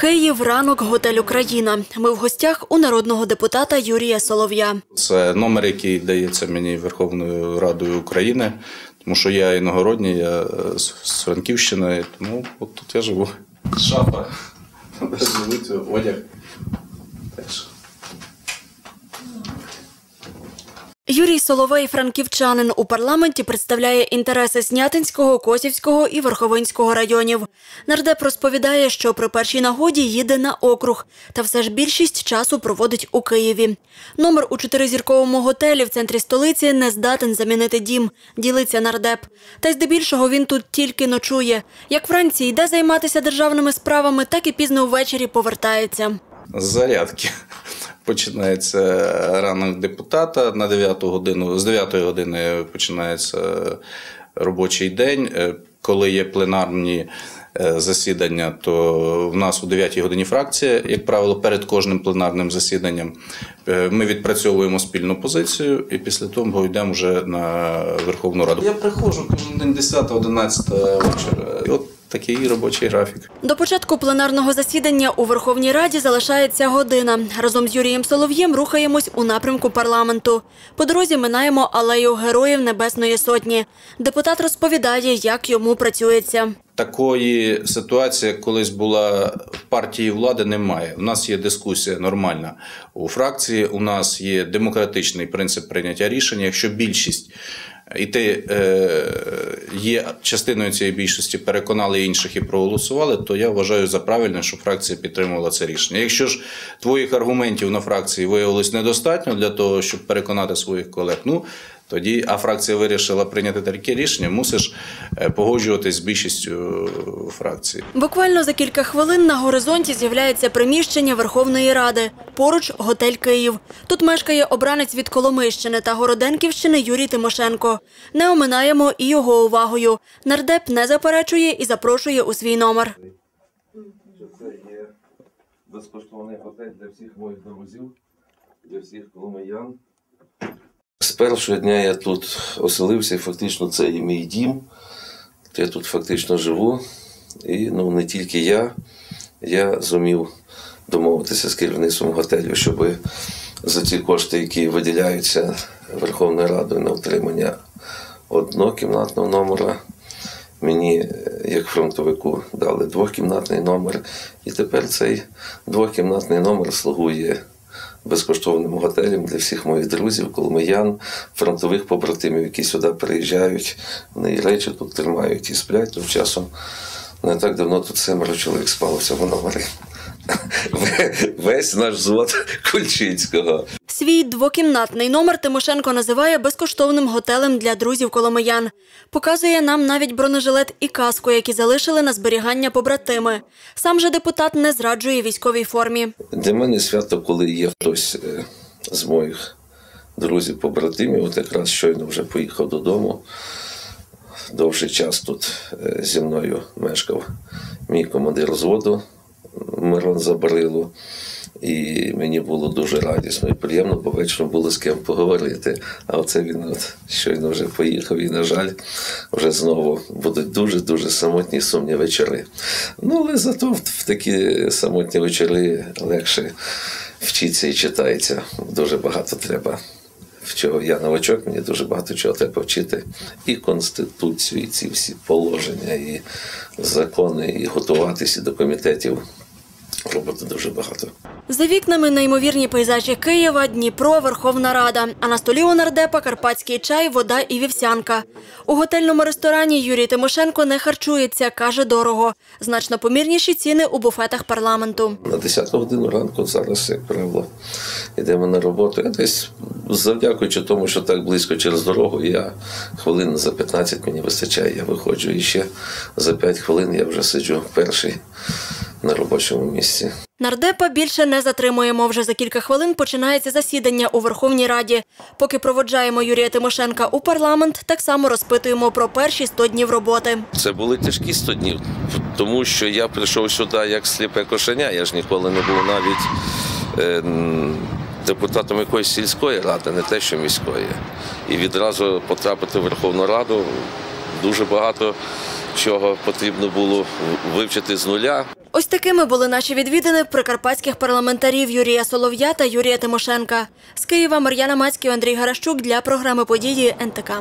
Київ, ранок, готель Україна. Ми в гостях у народного депутата Юрія Солов'я. Це номер, який дається мені Верховною Радою України, тому що я іногородній, я з з Франківщини, тому от тут я живу. Шафа, де живуть одяг. Так що. Юрій Соловей, франківчанин, у парламенті представляє інтереси Снятинського, Косівського і Верховинського районів. Нардеп розповідає, що при першій нагоді їде на округ, та все ж більшість часу проводить у Києві. Номер у чотиризірковому готелі в центрі столиці не здатен замінити дім, ділиться нардеп. Та й здебільшого він тут тільки ночує. Як вранці йде займатися державними справами, так і пізно ввечері повертається. Зарядки. Починається ранок депутата на 9 годину. З 9 години починається робочий день. Е, Коли є пленарні е, засідання, то в нас у 9 годині фракція, як правило, перед кожним пленарним засіданням Е, ми відпрацьовуємо спільну позицію і після того йдемо вже на Верховну Раду. Я приходжу кожен день 10-11 вечора. І от такий робочий графік. До початку пленарного засідання у Верховній Раді залишається година. Разом з Юрієм Солов'єм рухаємось у напрямку парламенту. По дорозі минаємо алею Героїв Небесної Сотні. Депутат розповідає, як йому працюється. Такої ситуації, як колись була в партії влади, немає. У нас є дискусія нормальна у фракції. У нас є демократичний принцип прийняття рішення. Якщо більшість і ти е, є частиною цієї більшості, переконали інших і проголосували, то я вважаю за правильне, що фракція підтримувала це рішення. Якщо ж твоїх аргументів на фракції виявилось недостатньо для того, щоб переконати своїх колег, ну тоді, а фракція вирішила прийняти таке рішення, мусиш е, погоджуватись з більшістю фракції. Буквально за кілька хвилин на горизонті з'являється приміщення Верховної Ради. Поруч готель Київ. Тут мешкає обранець від Коломийщини та Городенківщини Юрій Тимошенко. Не оминаємо і його увагою. Нардеп не заперечує і запрошує у свій номер. це є безкоштовний готель для всіх моїх друзів, для всіх коломиян. Першого дня я тут оселився, і фактично це і мій дім. Я тут фактично живу. І ну, не тільки я, я зумів домовитися з керівництвом готелю, щоб за ці кошти, які виділяються Верховною Радою на утримання однокімнатного номера, Мені, як фронтовику, дали двохкімнатний номер, і тепер цей двохкімнатний номер слугує безкоштовним готелем для всіх моїх друзів, коломиян, фронтових побратимів, які сюди приїжджають. Вони і речі тут тримають і сплять. Тим часом не так давно тут семеро чоловік спало в цьому номері. Весь наш звод Кульчицького. Свій двокімнатний номер Тимошенко називає безкоштовним готелем для друзів коломиян. Показує нам навіть бронежилет і каску, які залишили на зберігання побратими. Сам же депутат не зраджує військовій формі. Для мене свято, коли є хтось е, з моїх друзів, побратимів, от якраз щойно вже поїхав додому. Довший час тут е, зі мною мешкав мій командир зводу Мирон Забарило. І мені було дуже радісно і приємно, бо вечором було з ким поговорити. А оце він от щойно вже поїхав, і, на жаль, вже знову будуть дуже-дуже самотні сумні вечори. Ну, але зато в такі самотні вечори легше вчиться і читається. Дуже багато треба. В чого я новачок, мені дуже багато чого треба вчити. І Конституцію, і ці всі положення, і закони, і готуватися до комітетів. Роботи дуже багато. За вікнами неймовірні пейзажі Києва, Дніпро, Верховна Рада. А на столі у нардепа карпатський чай, вода і вівсянка. У готельному ресторані Юрій Тимошенко не харчується, каже дорого. Значно помірніші ціни у буфетах парламенту. На 10 годину ранку зараз, як правило, йдемо на роботу. Я десь завдякуючи тому, що так близько через дорогу, я хвилин за 15 мені вистачає, я виходжу. І ще за 5 хвилин я вже сиджу перший на робочому місці. Нардепа більше не затримуємо. Вже за кілька хвилин починається засідання у Верховній Раді. Поки проводжаємо Юрія Тимошенка у парламент, так само розпитуємо про перші 100 днів роботи. Це були тяжкі 100 днів, тому що я прийшов сюди як сліпе кошеня. Я ж ніколи не був навіть е, депутатом якоїсь сільської ради, не те, що міської. І відразу потрапити в Верховну Раду дуже багато чого потрібно було вивчити з нуля. Ось такими були наші відвідини прикарпатських парламентарів Юрія Солов'я та Юрія Тимошенка. З Києва Мар'яна Мацьків, Андрій Гаращук для програми події НТК.